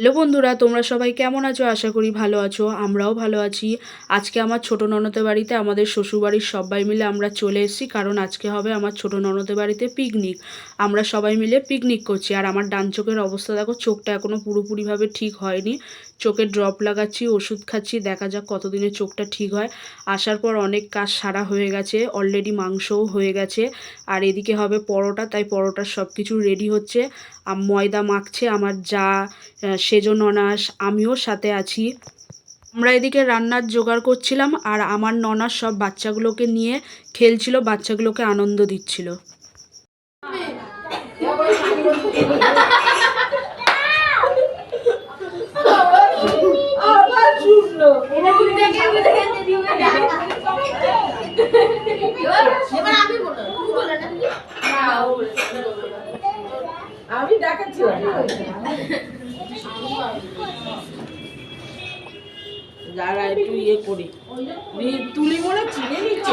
Hello বন্ধুরা, তোমরা সবাই কেমন আছো? আশা করি ভালো আছো, আমরাও ভালো আছি। আজকে আমার ছোট ননদের বাড়িতে আমাদের শ্বশুরবাড়ির সবাই মিলে আমরা চলে এসেছি, কারণ আজকে হবে আমার ছোট ননদের বাড়িতে পিকনিক আমরা সবাই মিলে পিকনিক করছি, আর আমার ডান চোখের অবস্থা দেখো, চোখটা এখনও পুরোপুরিভাবে ঠিক হয়নি। চোখে ড্রপ লাগাচ্ছি ওষুধ খাচ্ছি দেখা যাক কতদিনে চোখটা ঠিক হয়। আসার পর অনেক কাজ সারা হয়ে গেছে অলরেডি মাংসও হয়ে গেছে। আর এদিকে হবে পরোটা তাই পরোটার সব কিছু রেডি হচ্ছে ময়দা মাখছে আমার যা আহ, সেজো ননাস আমিও সাথে আছি। আমরা এদিকে রান্নার জোগাড় করছিলাম আর আমার ননাস সব বাচ্চাগুলোকে নিয়ে খেলছিল বাচ্চাগুলোকে আনন্দ দিচ্ছিল এবার আমি বলব তুমি বলে না আমি একটু ইয়ে করি। তুলি মনে চিনে নিচ্ছে?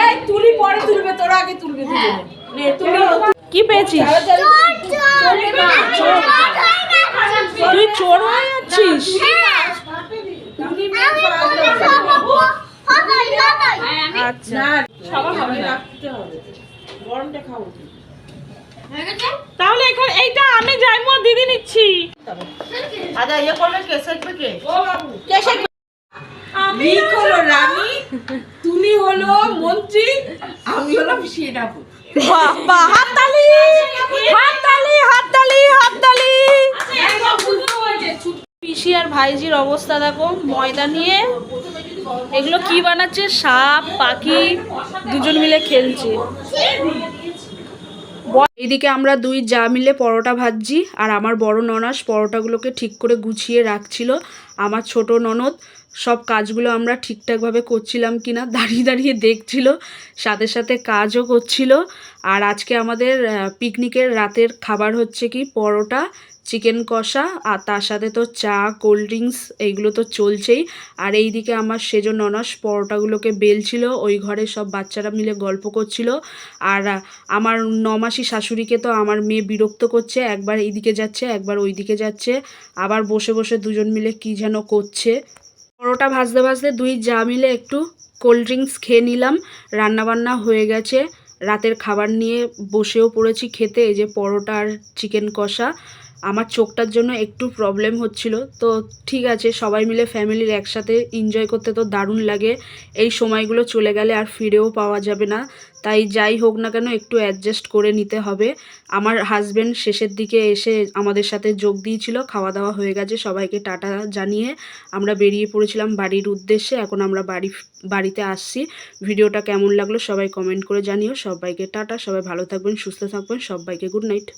এই তুলি পরে তুলবে তোরা আগে তুলবে দুজনে। নে তুলি কি পেয়েছিস। তুই চোর হয়ে যাচ্ছিস। আচ্ছা। সবার হবে রাখতে হবে। গরমটা খাব কি? তাহলে এখানে এইটা আমি যাইমো দিদি নিচ্ছি। ইয়ে করবে কে? শেখবে কে? ও বাবু। কে শেখবে রিক হলো রানী তুমি হলো মন্ত্রী আমি হলাম সেনাপতি বাহ বাহ হাততালি! হাততালি হাততালি হাততালি! পিসি আর ভাইজির অবস্থা দেখো ময়দা নিয়ে। এগুলো কি বানাচ্ছে? সাপ পাখি দুজন মিলে খেলছে। এইদিকে আমরা দুই যা মিলে পরোটা ভাজছি, আর আমার বড় ননাস পরোটাগুলোকে ঠিক করে গুছিয়ে রাখছিল। আমার ছোট ননদ, সব কাজগুলো আমরা ঠিকঠাকভাবে করছিলাম কি না দাঁড়িয়ে দাঁড়িয়ে দেখছিল, সাথে সাথে কাজও করছিল। আর আজকে আমাদের পিকনিকের রাতের খাবার হচ্ছে কি পরোটা, চিকেন কষা, আর তার সাথে তো চা, কোল্ড ড্রিঙ্কস, এইগুলো তো চলছেই। আর এই দিকে আমার সেজো ননাস পরোটাগুলোকে বেলছিল, ওই ঘরে সব বাচ্চারা মিলে গল্প করছিল। আর আমার নমাসি শাশুড়িকে তো আমার মেয়ে বিরক্ত করছে, একবার এইদিকে যাচ্ছে, একবার ওইদিকে যাচ্ছে। আবার বসে বসে দুজন মিলে কি যেন করছে। পরোটা ভাজতে ভাজতে দুই যা মিলে একটু কোল্ড ড্রিঙ্কস খেয়ে নিলাম, রান্নাবান্না হয়ে গেছে। রাতের খাবার নিয়ে বসেও পড়েছি খেতে, এই যে পরোটা আর চিকেন কষা। আমার চোখটার জন্য একটু প্রবলেম হচ্ছিল। তো ঠিক আছে, সবাই মিলে ফ্যামিলির একসাথে এনজয় করতে তো দারুণ লাগে। এই সময়গুলো চলে গেলে আর ফিরেও পাওয়া যাবে না। তাই যাই হোক না কেন একটু অ্যাডজাস্ট করে নিতে হবে। আমার হাজবেন্ড শেষের দিকে এসে আমাদের সাথে যোগ দিয়েছিল খাওয়া দাওয়া হয়ে গেছে। সবাইকে টাটা জানিয়ে আমরা বেরিয়ে পড়েছিলাম বাড়ির উদ্দেশ্যে। এখন আমরা বাড়ি, বাড়িতে আসছি। ভিডিওটা কেমন লাগল সবাই কমেন্ট করে জানিও। সবাইকে টাটা সবাই ভালো থাকবেন সুস্থ থাকবেন সবাইকে গুড নাইট